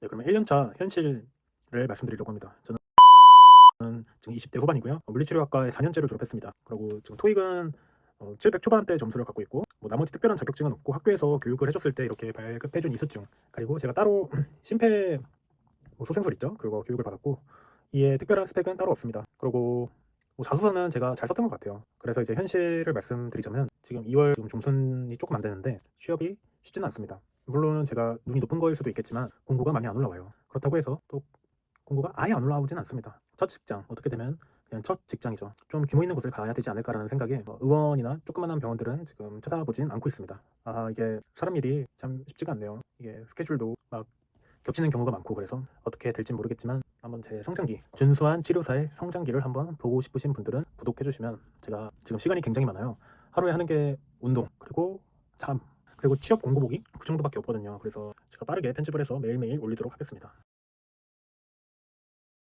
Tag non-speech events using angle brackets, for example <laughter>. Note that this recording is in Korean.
네, 그러면 1년차 현실을 말씀드리려고 합니다. 저는 지금 20대 후반이고요. 어, 물리치료학과에 4년제를 졸업했습니다. 그리고 지금 토익은 어, 700 초반대 점수를 갖고 있고 뭐 나머지 특별한 자격증은 없고 학교에서 교육을 해줬을 때 이렇게 발급해준 이수증 그리고 제가 따로 <clears throat> 심폐 뭐 소생술 있죠? 그거 교육을 받았고 이에 특별한 스펙은 따로 없습니다. 그리고 뭐 자소서는 제가 잘 썼던 것 같아요. 그래서 이제 현실을 말씀드리자면 지금 2월 지금 중순이 조금 안 되는데 취업이 쉽지는 않습니다. 물론 제가 눈이 높은 거일 수도 있겠지만 공고가 많이 안 올라와요. 그렇다고 해서 또 공고가 아예 안 올라오진 않습니다. 첫 직장 어떻게 되면 그냥 첫 직장이죠. 좀 규모 있는 곳을 가야 되지 않을까라는 생각에 뭐 의원이나 조그만한 병원들은 지금 찾아보진 않고 있습니다. 아 이게 사람 일이 참 쉽지가 않네요. 이게 스케줄도 막 겹치는 경우가 많고 그래서 어떻게 될지 모르겠지만 한번 제 성장기 준수한 치료사의 성장기를 한번 보고 싶으신 분들은 구독해 주시면 제가 지금 시간이 굉장히 많아요. 하루에 하는 게 운동 그리고 잠 그리고 취업 공고 보기 그 정도밖에 없거든요. 그래서 제가 빠르게 편집을 해서 매일매일 올리도록 하겠습니다.